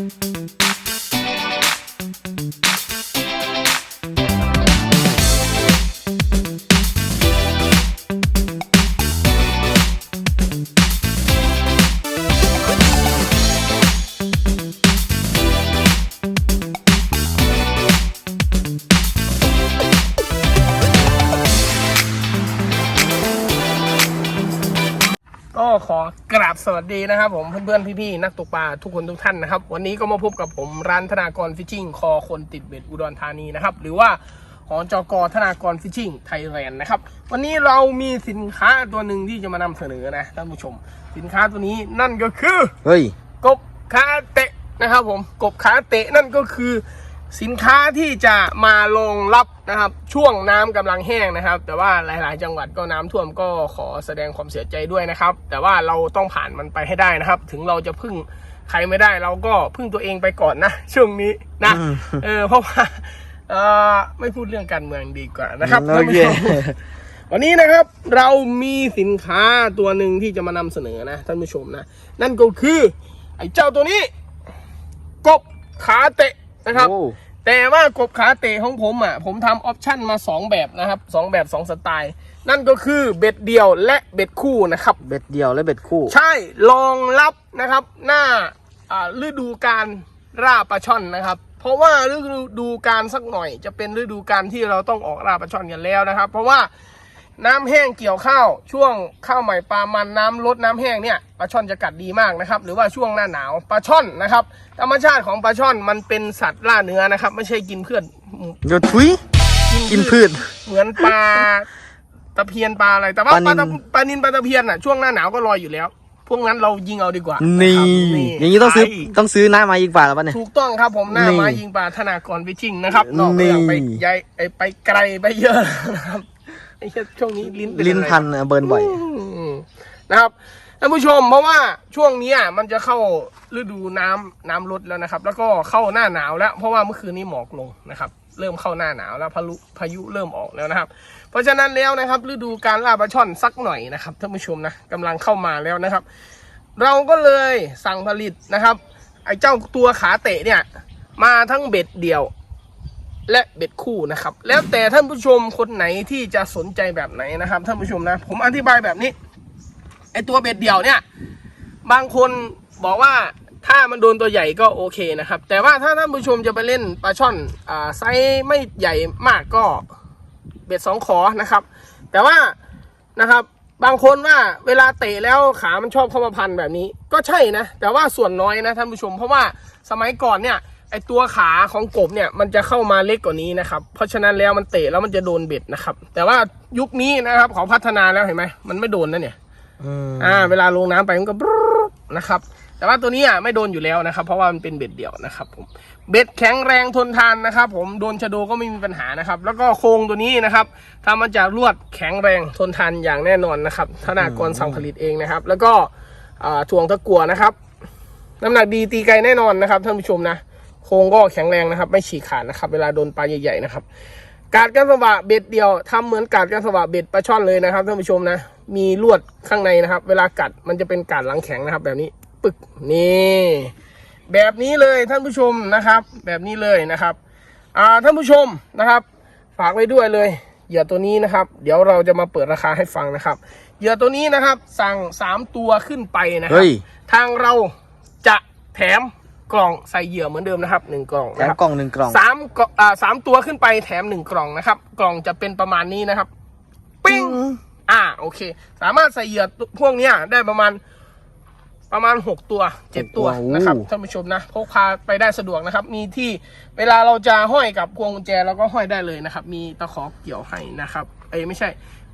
ก็ ดีนะครับผมเพื่อนๆพี่ๆนักตกปลาทุกคนทุกท่านนะครับวันนี้ก็มาพบกับผมร้านธนากรฟิชชิ่งคอคนติดเบ็ดอุดรธานีนะครับหรือว่าหอจกธนากรฟิชชิ่งไทยแลนด์นะครับวันนี้เรามีสินค้าตัวหนึ่งที่จะมานำเสนอนะท่านผู้ชม สินค้าตัวนี้นั่นก็คือเฮ้ยกบขาเตะนะครับผมกบขาเตะนั่นก็คือ สินค้าที่จะมาลงรับนะครับช่วงน้ำกำลังแห้งนะครับ แต่ว่าหลาย ๆ จังหวัดก็น้ำท่วมก็ขอแสดงความเสียใจด้วยนะครับ แต่ว่าเราต้องผ่านมันไปให้ได้นะครับ ถึงเราจะพึ่งใครไม่ได้เราก็พึ่งตัวเองไปก่อนนะช่วงนี้นะอืมเออเพราะว่าเออไม่พูดเรื่องการเมืองดีกว่านะครับโอท่านเคผู้ชมวันนี้นะครับเรามีสินค้าตัวหนึ่งที่จะมานำเสนอนะท่านผู้ชมนะ นั่นก็คือ ไอ้เจ้าตัวนี้ กบขาเตะ นะครับ โอ้แต่ว่ากบขาเตะของผมอะ ผมทำออปชั่นมา 2 แบบนะครับสองแบบ 2 สไตล์ นั่นก็คือเบ็ดเดียวและเบ็ดคู่นะครับ เบ็ดเดียวและเบ็ดคู่ใช่รองรับนะครับหน้าอ่าฤดูการล่าปลาช่อนนะครับ เพราะว่าฤดูการสักหน่อยจะเป็นฤดูการที่เราต้องออกล่าปลาช่อนกันแล้วนะครับ เพราะว่า น้ำแห้งเกี่ยวข้าว ช่วงข้าวใหม่ปลามันน้ำลดน้ำแห้งเนี่ยปลาช่อนจะกัดดีมากนะครับ หรือว่าช่วงหน้าหนาวปลาช่อนนะครับ ธรรมชาติของปลาช่อนมันเป็นสัตว์ล่าเนื้อนะครับ ไม่ใช่กินเพื่อนโยนทุยกินพืชเหมือนปลาตะเพียนปลาอะไรแต่ว่าปปลาลานิลตะปลานินปลาตะเพียนอะช่วงหน้าหนาวก็ลอยอยู่แล้ว พวกนั้นเรายิงเอาดีกว่า นี่นะครับอย่างนี้ต้องซื้อใช่ต้องซื้อหน้ามาอีกฝ่าแล้วปะเนี่ย ถูกต้องครับผมหน้านี่ไม้ยิงปลาธนากรวิชิงนะครับนอกเรื่องไปนี่ใหญ่ไอ้ไปไกลไปเยอะนะครับ ไอ้เหี้ยช่วงนี้ลิ้นเป็ลิ้นอะไรพันอะเบิร์นบ่อย อืมนะครับท่านผู้ชมเพราะว่าช่วงนี้อะมันจะเข้าฤดูน้ำน้ำลดแล้วนะครับ แล้วก็เข้าหน้าหนาวแล้ว เพราะว่าเมื่อคืนนี้หมอกลงนะครับ เริ่มเข้าหน้าหนาวแล้วพายุพายุเริ่มออกแล้วนะครับ เพราะฉะนั้นแล้วนะครับ ฤดูการล่าปลาช่อนสักหน่อยนะครับท่านผู้ชมนะกำลังเข้ามาแล้วนะครับ เราก็เลยสั่งผลิตนะครับ ไอ้เจ้าตัวขาเตะเนี่ย มาทั้งเบ็ดเดี่ยว และเบ็ดคู่นะครับ แล้วแต่ท่านผู้ชมคนไหนที่จะสนใจแบบไหนนะครับท่านผู้ชมนะ ผมอธิบายแบบนี้ไอตัวเบ็ดเดี่ยวเนี่ย บางคนบอกว่าถ้ามันโดนตัวใหญ่ก็โอเคนะครับ แต่ว่าถ้าท่านผู้ชมจะไปเล่นปลาช่อนอ่าไซส์ไม่ใหญ่มากก็เบ็ดสองขอนะครับ แต่ว่านะครับบางคนว่าเวลาเตะแล้วขามันชอบเข้ามาพันแบบนี้ ก็ใช่นะ แต่ว่าส่วนน้อยนะท่านผู้ชม เพราะว่าสมัยก่อนเนี่ย ไอตัวขาของกบเนี่ยมันจะเข้ามาเล็กกว่านี้นะครับ เพราะฉะนั้นแล้วมันเตะแล้วมันจะโดนเบ็ดนะครับ แต่ว่ายุคนี้นะครับเขาพัฒนาแล้วเห็นไหมมันไม่โดนนะเนี่ยอืมอ่า เวลาลงน้ำไปมันก็บรู๊ดนะครับ แต่ว่าตัวนี้อะไม่โดนอยู่แล้วนะครับ เพราะว่ามันเป็นเบ็ดเดี่ยวนะครับ ผม เบ็ดแข็งแรงทนทานนะครับ ผมโดนชะโดก็ไม่มีปัญหานะครับ แล้วก็โครงตัวนี้นะครับทำมาจากลวดแข็งแรงทนทานอย่างแน่นอนนะครับธนากรสั่งผลิตเองนะครับ แล้วก็อ่าถ่วงตะกั่วนะครับน้ำหนักดีตีไกลแน่นอนนะครับท่านผู้ชมนะโครงก็แข็งแรงนะครับ ไม่ฉีกขาดนะครับ เวลาโดนปลาใหญ่ๆนะครับการกันสวะเบ็ดเดียวทำเหมือนการกันสวะเบ็ดปลาช่อนเลยนะครับท่านผู้ชมนะ มีลวดข้างในนะครับ เวลากัดมันจะเป็นการหลังแข็งนะครับ แบบนี้ปึกนี่แบบนี้เลยท่านผู้ชมนะครับ แบบนี้เลยนะครับอ่าท่านผู้ชมนะครับ ฝากไว้ด้วยเลยเหยื่อตัวนี้นะครับ เดี๋ยวเราจะมาเปิดราคาให้ฟังนะครับเหยื่อตัวนี้นะครับ สั่งสามตัวขึ้นไปนะครัเฮ้ยทางเราจะแถม กล่องใส่เหยื่อเหมือนเดิมนะครับหนึ่งกล่องแถนะมครับกล่องหนึ่งกล่องสามกล่องอ่าสามตัวขึ้นไปแถมหนึ่งกล่องนะครับ กล่องจะเป็นประมาณนี้นะครับ ปิ้ง อ่าโอเค สามารถใส่เหยื่อพวกเนี้ยได้ประมาณประมาณหกตัวเจ็ดตัวโอ้โหนะครับท่านผู้ชมนะพกพาไปได้สะดวกนะครับ มีที่เวลาเราจะห้อยกับพวงกุญแจเราก็ห้อยได้เลยนะครับ มีตะขอเกี่ยวให้นะครับ เอ้ยไม่ใช่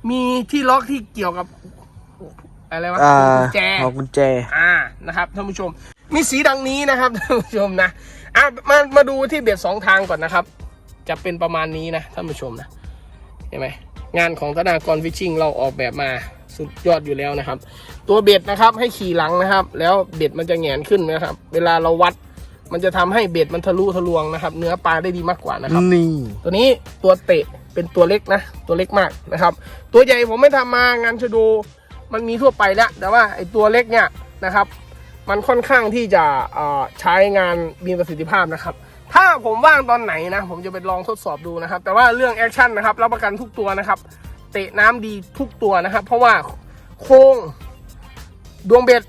มีที่ล็อกที่เกี่ยวกับอะไรวะอ่าพวงกุญแจ เอากุญแจ อ่านะครับท่านผู้ชม มีสีดังนี้นะครับท่านผู้ชมนะอะมามาดูที่เบ็ดสองทางก่อนนะครับ จะเป็นประมาณนี้นะท่านผู้ชมนะเห็นไหมงานของธนากรฟิชชิ่งเราออกแบบมาสุดยอดอยู่แล้วนะครับ ตัวเบ็ดนะครับให้ขี่หลังนะครับ แล้วเบ็ดมันจะแหงนขึ้นนะครับ เวลาเราวัดมันจะทำให้เบ็ดมันทะลุทะลวงนะครับ เนื้อปลาได้ดีมากกว่านะครับนี่ตัวนี้ตัวเตะเป็นตัวเล็กนะ ตัวเล็กมากนะครับ ตัวใหญ่ผมไม่ทำมางานชะโดูมันมีทั่วไปแล้ว แต่ว่าไอ้ตัวเล็กเนี่ยนะครับ มันค่อนข้างที่จะใช้งานมีประสิทธิภาพนะครับ ถ้าผมว่างตอนไหนนะ ผมจะไปลองทดสอบดูนะครับ แต่ว่าเรื่องแอคชั่นนะครับรับประกันทุกตัวนะครับ เตะน้ำดีทุกตัวนะครับ เพราะว่าโครงดวงเบ็ด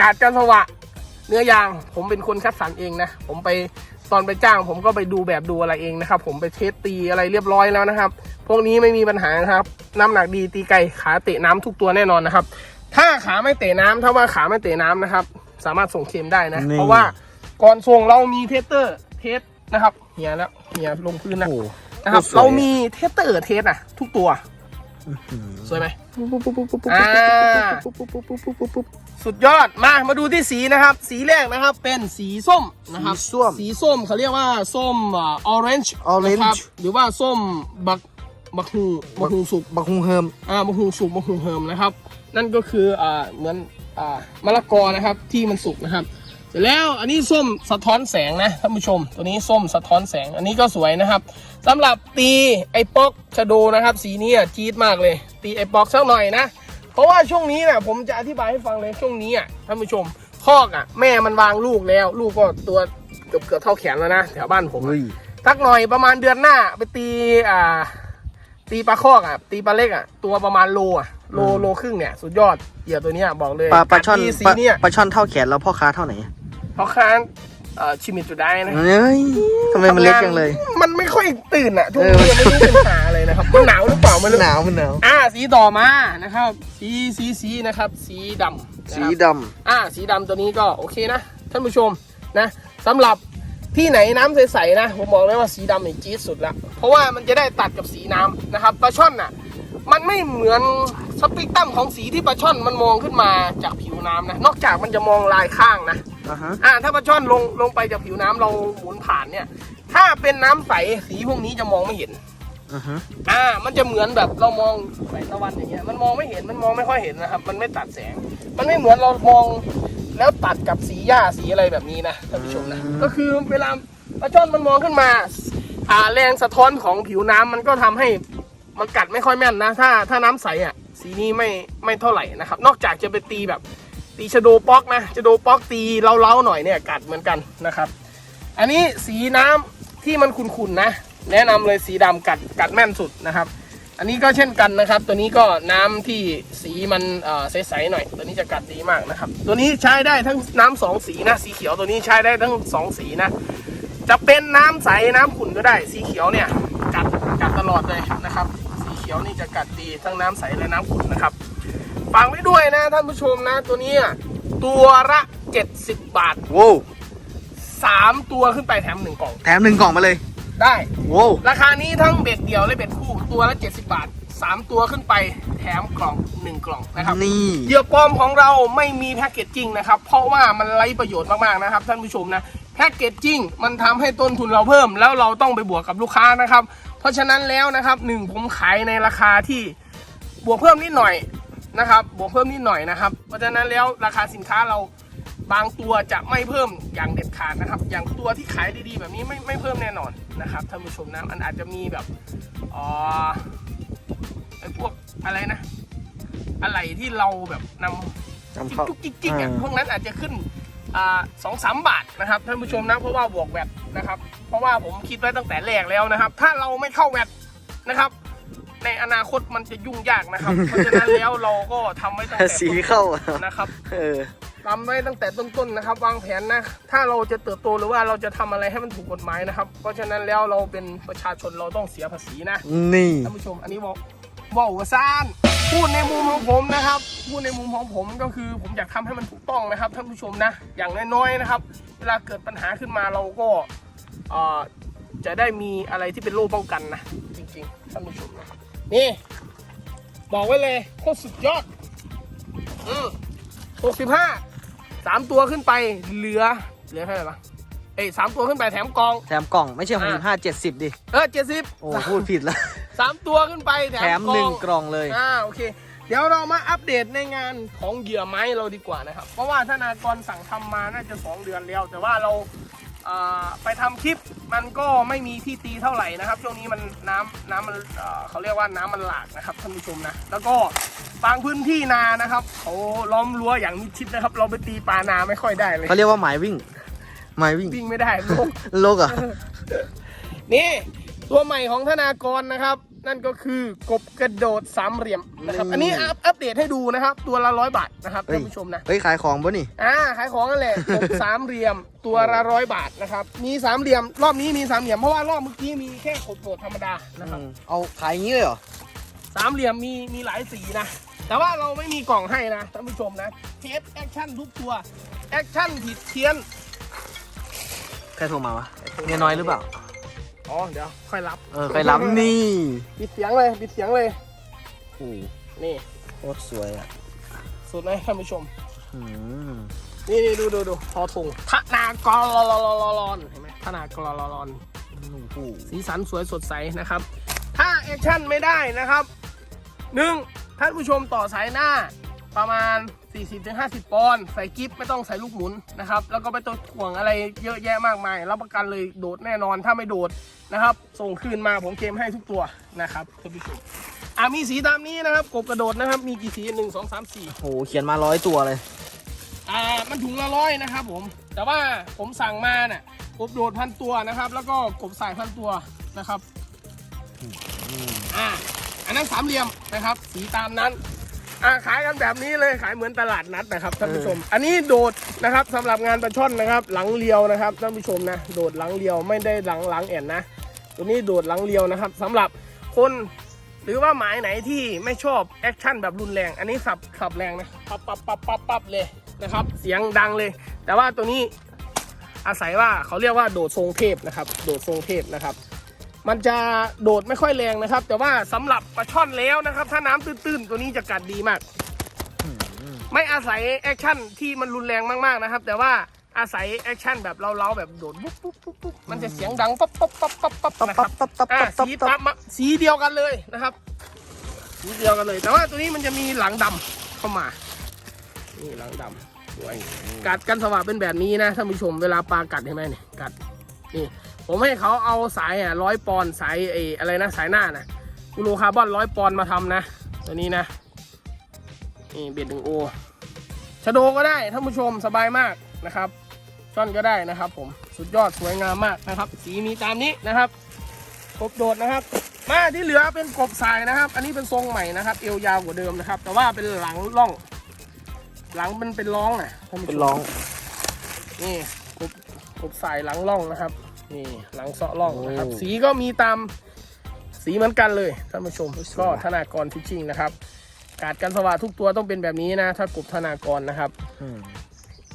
กาดจันทวะ เนื้อยาง ผมเป็นคนคัดสรรเองนะ ผมไปตอนไปจ้างผมก็ไปดูแบบดูอะไรเองนะครับ ผมไปเทสตีอะไรเรียบร้อยแล้วนะครับ พวกนี้ไม่มีปัญหานะครับ น้ำหนักดีตีไกลขาเตะน้ำทุกตัวแน่นอนนะครับ ถ้าขาไม่เตะน้ำถ้าว่าขาไม่เตะน้ำนะครับ สามารถส่งเคลมได้นะ นี่ เพราะว่าก่อนส่งเรามีเทสเตอร์เทสนะครับเหียแล้วเหียลงพื้นนะโอ้นะครับ โคตรสวย เรามีเทสเตอร์เทสอะทุกตัวอืมสวยไหม อ่า สุดยอดมามาดูที่สีนะครับ สีแรกนะครับเป็นสีส้มนะครับสีส้มสีส้มเขาเรียกว่าส้มอ่า orange Orange นะครับหรือว่าส้มบักบักฮูบักฮูสุกบักฮุงเฮิม อ่าบักฮูสุกบักฮูเฮิมนะครับ นั่นก็คืออ่าเหมือนอ่ามะละกอนะครับที่มันสุกนะครับ เสร็จแล้วอันนี้ส้มสะท้อนแสงนะท่านผู้ชม ตัวนี้ส้มสะท้อนแสงอันนี้ก็สวยนะครับสำหรับตีไอ้ป๊อกชะโดนะครับ สีนี้อะจี๊ดมากเลย ตีไอ้ป๊อกสักหน่อยนะ เพราะว่าช่วงนี้นะผมจะอธิบายให้ฟังเลยช่วงนี้อะท่านผู้ชมคอกอะแม่มันวางลูกแล้ว ลูกก็ตัวเกือบเกือบเท่าแขนแล้วนะแถวบ้านผมอะเฮ้ยสักหน่อยประมาณเดือนหน้าไปตีอ่าตีปลาคอกอะตีปลาเล็กอะตัวประมาณโลอะ โลโลครึ่งเนี่ยสุดยอดเหยื่อตัวเนี้ยบอกเลยปลาปลาช่อนกัดดีสีปลาเนี่ยปลาช่อนเท่าแขนแล้วพ่อค้าเท่าไหนเพราะค้านเอ่อชิมิจุได้นะ เฮ้ยทำไมมันเล็กจังเลย มันไม่ค่อยตื่นอะทุกเอทีอไม่รู้เป็นหาอะไรนะครับมันหนาวหรือเปล่าไม่รู้หนาวมันหนาวอ่าสีต่อมานะครับ สีสีสีนะครับ สีดำนะครับสีดอ่าสีดำตัวนี้ก็โอเคนะท่านผู้ชมนะสำหรับที่ไหนน้ำใสๆนะผมบอกเลยว่าสีดำนี่จี๊ดสุดละเพราะว่ามันจะได้ตัดกับสีน้ำนะครับปลาช่อนน่ะ มันไม่เหมือนสเปกตรัมของสีที่ปลาช่อนมันมองขึ้นมาจากผิวน้ำนะ นอกจากมันจะมองลายข้างนะำอะฮะอ่าถ้าปลาช่อนลงลงไปจากผิวน้ำเราหมุนผ่านเนี่ย ถ้าเป็นน้ำใสสีพวกนี้จะมองไม่เห็นอะฮะอ่า มันจะเหมือนแบบเรามองแสงตะวันอย่างเงี้ย มันมองไม่เห็น มันมองไม่ค่อยเห็นนะครับ มันไม่ตัดแสง มันไม่เหมือนเรามองแล้วตัดกับสีหญ้าสีอะไรแบบนี้นะท่านผู้ชมนะ ก็คือเวลาปลาช่อนมันมองขึ้นมา อ่าแรงสะท้อนของผิวน้ำมันก็ทำให้ มันกัดไม่ค่อยแม่นนะ ถ้าถ้าน้ำใสอะ สีนี้ไม่ไม่เท่าไหร่นะครับ นอกจากจะไปตีแบบ ตีชโดป๊อกนะชโดป๊อกตีเล้าๆหน่อยเนี่ยกัดเหมือนกันนะครับ อันนี้สีน้ำที่มันขุ่นๆนะ แนะนำเลยสีดำกัดกัดแม่นสุดนะครับ อันนี้ก็เช่นกันนะครับ ตัวนี้ก็น้ำที่สีมันใสๆหน่อย ตัวนี้จะกัดดีมากนะครับ ตัวนี้ใช้ได้ทั้งน้ำสองสีนะสีเขียวตัวนี้ใช้ได้ทั้งสองสีนะจะเป็นน้ำใสน้ำขุ่นก็ได้สีเขียวเนี่ยกัดกัดตลอดเลยนะครับ ขียวนี่จะกัดดีทั้งน้ำใสและน้ำขุ่นนะครับฟังไว้ด้วยนะท่านผู้ชมนะตัวนี้อะตัวละ70 บาทโว้วสามตัวขึ้นไปแถมหนึ่งกล่อง แถมหนึ่งกล่องมาเลย ได้โว้วราคานี้ทั้งเบ็ดเดี่ยวและเบ็ดคู่ตัวละ 70 บาท3ตัวขึ้นไปแถมกล่อง1กล่องนะครับนี่เหยื่อปลอมของเราไม่มีแพ็กเกจจิ้งนะครับ เพราะว่ามันไร้ประโยชน์มากๆนะครับท่านผู้ชมนะแพ็กเกจจิ้งมันทำให้ต้นทุนเราเพิ่ม แล้วเราต้องไปบวกกับลูกค้านะครับ เพราะฉะนั้นแล้วนะครับหนึ่งผมขายในราคาที่บวกเพิ่มนิดหน่อยนะครับ บวกเพิ่มนิดหน่อยนะครับ เพราะฉะนั้นแล้วราคาสินค้าเราบางตัวจะไม่เพิ่มอย่างเด็ดขาดนะครับ อย่างตัวที่ขายดีๆ แบบนี้ไม่ไม่เพิ่มแน่นอนนะครับท่านผู้ชมนะมันอาจจะมีแบบอ๋อไอ้พวกอะไรนะ อะไรที่เราแบบนำจำเข้าจุกจิกจิกอะอ่าพวกนั้นอาจจะขึ้นอ่าสองสามบาทนะครับท่านผู้ชมนะเพราะว่าบวกแวดนะครับ เพราะว่าผมคิดไว้ตั้งแต่แรกแล้วนะครับ ถ้าเราไม่เข้าแวดนะครับ ในอนาคตมันจะยุ่งยากนะครับ เพราะฉะนั้นแล้วเราก็ทำไว้ตั้งแต่สีเข้าอะนะครับเออ ทำไว้ตั้งแต่ต้นๆนะครับ วางแผนนะ ถ้าเราจะเติบโตหรือว่าเราจะทำอะไรให้มันถูกกฎหมายนะครับ เพราะฉะนั้นแล้วเราเป็นประชาชนเราต้องเสียภาษีนะ นี่ ท่านผู้ชมอันนี้บอกบอกว่าซ่านพูดในมุมของผมนะครับ พูดในมุมของผมก็คือผมอยากทำให้มันถูกต้องนะครับท่านผู้ชมนะ อย่างน้อยๆนะครับ เวลาเกิดปัญหาขึ้นมาเราก็เอ่อ จะได้มีอะไรที่เป็นโล่ป้องกันนะ จริงๆท่านผู้ชมนะนี่ บอกไว้เลยโคตรสุดยอดอืมหกสิบห้าสามตัวขึ้นไปเหลือเหลือเท่าไหร่ปะเอ้ยสามตัวขึ้นไปแถมกอง แถมกล่องไม่ใช่หกสิบห้าเจ็ดสิบดิ เออเจ็ดสิบโอ้พูดผิดแล้ว สามตัวขึ้นไปแถแถมมกหล่นึ่องง กล่องเลย อ่าโอเค เดี๋ยวเรามาอัปเดตในงานของเหยื่อไม้เราดีกว่านะครับ เพราะว่าธนากรสั่งทำมาน่าจะ 2 เดือนแล้ว แต่ว่าเราเอ่อ ไปทำคลิปมันก็ไม่มีที่ตีเท่าไหร่นะครับ ช่วงนี้มันน้ำน้ำมันเอ่อเขาเรียกว่าน้ำมันหลากนะครับท่านผู้ชมนะ แล้วก็บางพื้นที่นานะครับเขาล้อมรั้วอย่างมิดชิดนะครับ เราไปตีปลานาไม่ค่อยได้เลยเขาเรียกว่าหมายวิ่ง หมายวิ่งวิ่งไม่ได้โลกโลกเหรอะนี่ตัวใหม่ของธนากรนะครับ นั่นก็คือกบกระโดดสามเหลี่ยมนะครับ อันนี้อัปอัปเดตให้ดูนะครับ ตัวละร้อยบาทนะครับเฮ้ยท่านผู้ชมนะเฮ้ยขายของปะนี่อ่าขายของนั่นแหละกบสามเหลี่ยมตัวละร้อยบาทนะครับ มีสามเหลี่ยม รอบนี้มีสามเหลี่ยมเพราะว่ารอบเมื่อกี้มีแค่กบโดดธรรมดานะครับเอาขายอย่างนี้เลยเหรอสามเหลี่ยมมีมีหลายสีนะแต่ว่าเราไม่มีกล่องให้นะท่านผู้ชมนะเทสแอคชั่นทุกตัวแอคชั่นผิดเพี้ยนใครโทรมาวะเมียน้อยหรือเปล่า อ๋อเดี๋ยวค่อยรับเออใครรับนี่ปิดเสียงเลยปิดเสียงเลยโอ้โหนี่โคตรสวยอะสุดไหมท่านผู้ชม อืมนี่นี่ดูดูดูทอทงทนากรลลลลอนเห็นไหมทนากรลลอน โอ้โหสีสันสวยสดใสนะครับ ถ้าแอคชั่นไม่ได้นะครับหนึ่งท่านผู้ชมต่อสายหน้า ประมาณ 40-50 ปอนด์ใส่กิฟไม่ต้องใส่ลูกหมุนนะครับ แล้วก็ไปตัวถ่วงอะไรเยอะแยะมากมายรับประกันเลยโดดแน่นอนถ้าไม่โดดนะครับ ส่งคืนมาผมเกมให้ทุกตัวนะครับท่านผู้ชมอ่ามีสีตามนี้นะครับกบกระโดดนะครับ มีกี่สีหนึ่งสองสามสี่โหเขียนมาร้อยตัวเลย อ่ามันถุงละร้อยนะครับผม แต่ว่าผมสั่งมาเนี่ยกบโดดพันตัวนะครับ แล้วก็กบสายพันตัวนะครับอ่าอันนั้นสามเหลี่ยมนะครับ สีตามนั้น อ่าขายกันแบบนี้เลยขายเหมือนตลาดนัดนะครับท่านผู้ชม อันนี้โดดนะครับสำหรับงานปลาช่อนนะครับ หลังเลียวนะครับท่านผู้ชมนะโดดหลังเลียวไม่ได้หลังหลังแอนนะ ตัวนี้โดดหลังเลียวนะครับสำหรับคนหรือว่าหมายไหนที่ไม่ชอบแอคชั่นแบบรุนแรง อันนี้สับสับแรงนะปับปับปับปับปับเลยนะครับ เสียงดังเลย แต่ว่าตัวนี้อาศัยว่าเขาเรียกว่าโดดทรงเทพนะครับ โดดทรงเทพนะครับ มันจะโดดไม่ค่อยแรงนะครับ แต่ว่าสำหรับปลาช่อนแล้วนะครับ ถ้าน้ำตื้นๆ ตัวนี้จะกัดดีมาก ไม่อาศัยแอคชั่นที่มันรุนแรงมากๆนะครับ แต่ว่าอาศัยแอคชั่นแบบเล้าๆแบบโดดปุ๊บปุ๊บปุ๊บปุ๊บมันจะเสียงดังปั๊บปั๊บปั๊บปั๊บปั๊บปั๊บนะครับปั๊บปั๊บปั๊บอ่าปั๊บสีปั๊ตาบมมาสีเดียวกันเลยนะครับ สีเดียวกันเลย แต่ว่าตัวนี้มันจะมีหลังดำเข้ามา นี่หลังดำสวยกัดกันสว่างเป็นแบบนี้นะท่านผู้ชมเวลาปลากัดเห็นไหมเนี่ยกัดนี่ ผมให้เขาเอาสายอะร้อยปอนด์สายไอ้อะไรนะสายหน้านะกูโรคาร์บอนร้อยปอนด์มาทำนะ ตัวนี้นะนี่เบ็ดหนึ่งโอชะโดก็ได้ท่านผู้ชมสบายมากนะครับช่อนก็ได้นะครับ ผมสุดยอดสวยงามมากนะครับ สีมีตามนี้นะครับกบโดดนะครับ มาที่เหลือเป็นกบสายนะครับ อันนี้เป็นทรงใหม่นะครับเอวยาวกว่าเดิมนะครับ แต่ว่าเป็นหลังล่อง หลังมันเป็นร้องนะท่านผู้ชมเป็นร้องนี่กบกบสายหลังล่องนะครับ นี่หลังเสาะล่องนะครับโอ้สีก็มีตามสีเหมือนกันเลยท่านผู้ชมโอ้ยสวยก็ว่ะธนากรฟิชชิ่งนะครับ การกันสว่างทุกตัวต้องเป็นแบบนี้นะ ถ้ากบธนากรนะครับอืม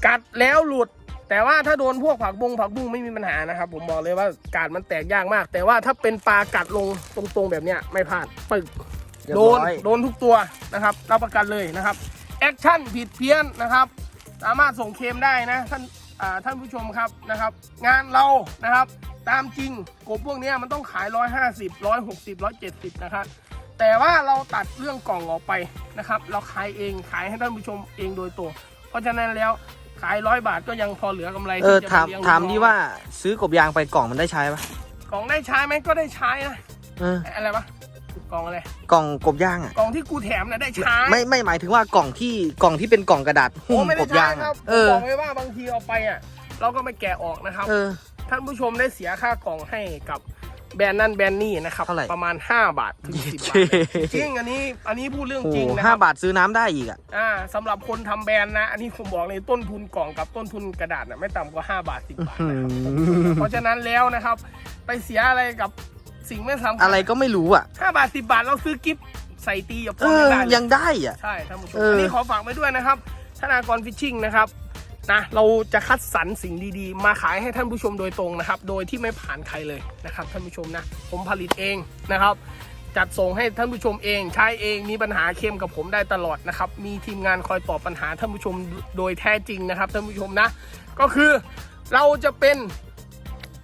กัดแล้วหลุด แต่ว่าถ้าโดนพวกผักบุ้งผักบุ้งไม่มีปัญหานะครับ ผมบอกเลยว่าการมันแตกยากมาก แต่ว่าถ้าเป็นปลากัดลงตรงๆแบบเนี้ยไม่พลาดปึกเรียบโดนร้อยโดนทุกตัวนะครับรับประกันเลยนะครับแอคชั่นผิดเพี้ยนนะครับ สามารถส่งเคลมได้นะท่านอ่า ท่านผู้ชมครับนะครับ งานเรานะครับ ตามจริงกบพวกเนี้ยมันต้องขาย 150 160 170 นะครับแต่ว่าเราตัดเรื่องกล่องออกไปนะครับ เราขายเองขายให้ท่านผู้ชมเองโดยตัว เพราะฉะนั้นแล้วขายร้อยบาทก็ยังพอเหลือกำไรเออที่จะถามไปเลี้ยงถามลูกน้องดีว่าซื้อกบยางไปกล่องมันได้ใช้ปะกล่องได้ใช้ไหมก็ได้ใช้นะเอออะไรวะ กล่องอะไร กล่องกบย่างอะ กล่องที่กูแถมนะได้ใช้ไม่ไม่หมายถึงว่ากล่องที่กล่องที่เป็นกล่องกระดาษโอ้หุ้มไม่กได้บใช้ยางครัอะบเออ บอกไว้ว่าบางทีเอาไปอะ เราก็ไม่แกะออกนะครับ เออ ท่านผู้ชมได้เสียค่ากล่องให้กับแบรนด์นั่นแบรนด์นี่นะครับ เท่าไหร่ ประมาณ 5 บาทถึงสิบาทจริงอันนี้อันนี้พูดเรื่องโอ้จริงนะคห้ารับ บาทซื้อน้ำได้อีกอะ อ่าสำหรับคนทำแบรนด์นะ อันนี้ผมบอกเลยต้นทุนกล่องกับต้นทุนกระดาษนะไม่ต่ำกว่า 5 บาท 10 บาทนะครับ เพราะฉะนั้นแล้วนะครับ ไปเสียอะไรกับ สิ่งไม่สำคัญอะไรก็ไม่รู้อะ5บาท10บาทเราซื้อกิฟต์ใส่ตีกับพเอวกอได้เลยยังได้อะใช่ท่านผู้ชมเอออัอันนี้ขอฝากไว้ด้วยนะครับธนากรฟิชชิ่งนะครับนะเราจะคัดสรรสิ่งดีๆ มาขายให้ท่านผู้ชมโดยตรงนะครับ โดยที่ไม่ผ่านใครเลยนะครับท่านผู้ชมนะ ผมผลิตเองนะครับ จัดส่งให้ท่านผู้ชมเองใช้เองมีปัญหาเข้มกับผมได้ตลอดนะครับ มีทีมงานคอยตอบปัญหาท่านผู้ชมโดยแท้จริงนะครับท่านผู้ชมนะ ก็คือเราจะเป็น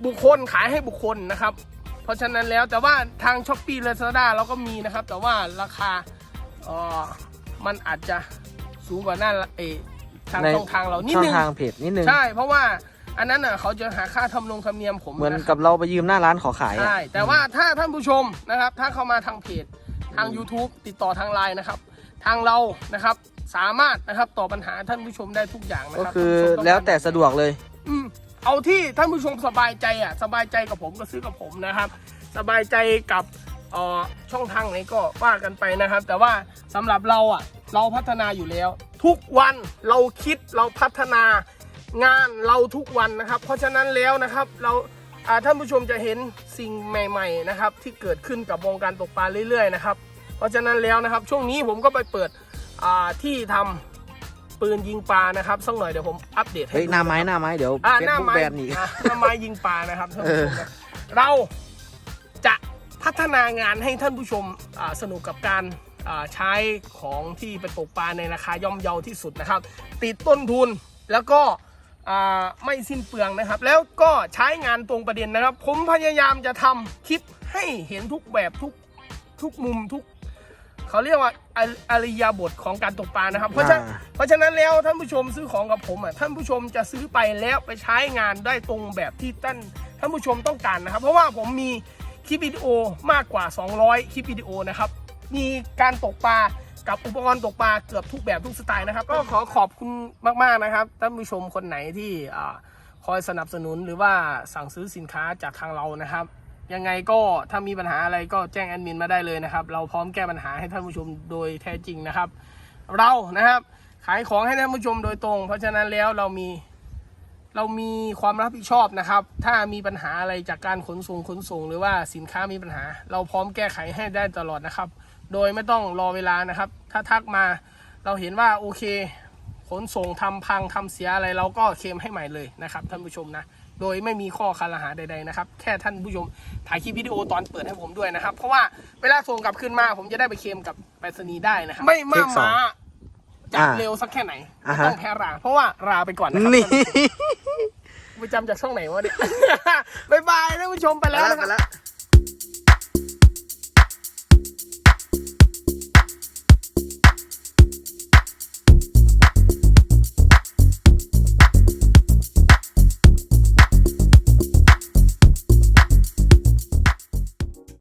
บุคคลขายให้บุคคลนะครับ เพราะฉะนั้นแล้วแต่ว่าทางช้อปปี้เลซาด้าเราก็มีนะครับ แต่ว่าราคาเออมันอาจจะสูงกว่าหน้าเออทางในช่องทางเรานิดช่อนึงงทางเพจนิดนึง ใช่ เพราะว่าอันนั้นอะเขาจะหาค่าทำนงธรรมเนียมผมเหมือนะคกัรับบเราไปยืมหน้าร้านขอขายอะ ใช่ แต่ว่าถ้าท่านผู้ชมนะครับ ถ้าเข้ามาทางเพจทาง YouTube ติดต่อทางไลน์นะครับ ทางเรานะครับสามารถนะครับตอบปัญหาท่านผู้ชมได้ทุกอย่างนะก็ครับคือท่านผู้ชมงการแล้วแต่สะดวกเลย อืม เอาที่ท่านผู้ชมสบายใจอะสบายใจกับผมก็ซื้อกับผมนะครับ สบายใจกับอ่อช่องทางไหนก็ว่ากันไปนะครับ แต่ว่าสำหรับเราอะเราพัฒนาอยู่แล้ว ทุกวันเราคิดเราพัฒนางานเราทุกวันนะครับ เพราะฉะนั้นแล้วนะครับเราอ่าท่านผู้ชมจะเห็นสิ่งใหม่ ๆนะครับ ที่เกิดขึ้นกับวงการตกปลาเรื่อยๆนะครับเพราะฉะนั้นแล้วนะครับ ช่วงนี้ผมก็ไปเปิดอ่าที่ทำ ปืนยิงปลานะครับสักหน่อยเดี๋ยวผมอัปเดตให้เฮ้ยดูหน้าไม้ะครับหน้าไม้เดี๋ยวอ่าเฟซหน้าบุ๊กไม้แบนอีก อ่าหน้าไม้ยิงปลานะครับท่านผู้ชมนะเราจะพัฒนางานให้ท่านผู้ชมอ่าสนุกกับการอ่าใช้ของที่ไปตกปลาในราคาย่อมเยาที่สุดนะครับ ติดต้นทุนแล้วก็อ่าไม่สิ้นเปลืองนะครับ แล้วก็ใช้งานตรงประเด็นนะครับ ผมพยายามจะทำคลิปให้เห็นทุกแบบทุก ทุกมุมทุก เขาเรียกว่าออริยาบทของการตกปลานะครับ เพราะฉะนั้นอ่า เพราะฉะนั้นแล้วท่านผู้ชมซื้อของกับผมอะท่านผู้ชมจะซื้อไปแล้วไปใช้งานได้ตรงแบบที่ท่านท่านผู้ชมต้องการนะครับ เพราะว่าผมมีคลิปวิดีโอมากกว่า 200 คลิปวิดีโอนะครับ มีการตกปลากับอุปกรณ์ตกปลาเกือบทุกแบบทุกสไตล์นะครับ ก็ขอขอบคุณมากๆนะครับท่านผู้ชมคนไหนที่อ่า คอยสนับสนุนหรือว่าสั่งซื้อสินค้าจากทางเรานะครับ ยังไงก็ถ้ามีปัญหาอะไรก็แจ้งแอดมินมาได้เลยนะครับ เราพร้อมแก้ปัญหาให้ท่านผู้ชมโดยแท้จริงนะครับ เรานะครับ ขายของให้ท่านผู้ชมโดยตรง เพราะฉะนั้นแล้วเรามีเรามีความรับผิดชอบนะครับ ถ้ามีปัญหาอะไรจากการขนส่งขนส่ง หรือว่าสินค้ามีปัญหา เราพร้อมแก้ไขให้ได้ตลอดนะครับ โดยไม่ต้องรอเวลานะครับ ถ้าทักมาเราเห็นว่าโอเค ขนส่งทำพังทำเสียอะไรเราก็เคลมให้ใหม่เลยนะครับท่านผู้ชมนะ โดยไม่มีข้อคารหาใดๆนะครับ แค่ท่านผู้ชมถ่ายคลิปวิดีโอตอนเปิดให้ผมด้วยนะครับ เพราะว่าเวลาส่งกลับขึ้นมา ผมจะได้ไปเคลมกับไปรษณีย์ได้นะครับ ไม่มาเช็คสองม้าจับอ่าเร็วสักแค่ไหนอ่าไม่ฮะ ต้องแพ้รา เพราะว่าราไปก่อนนะครับนี่ ไปจำจากช่องไหนวะเนี่ยบ๊ายบายท่านผู้ชมไปแล้วนะครับ ไปแล้ว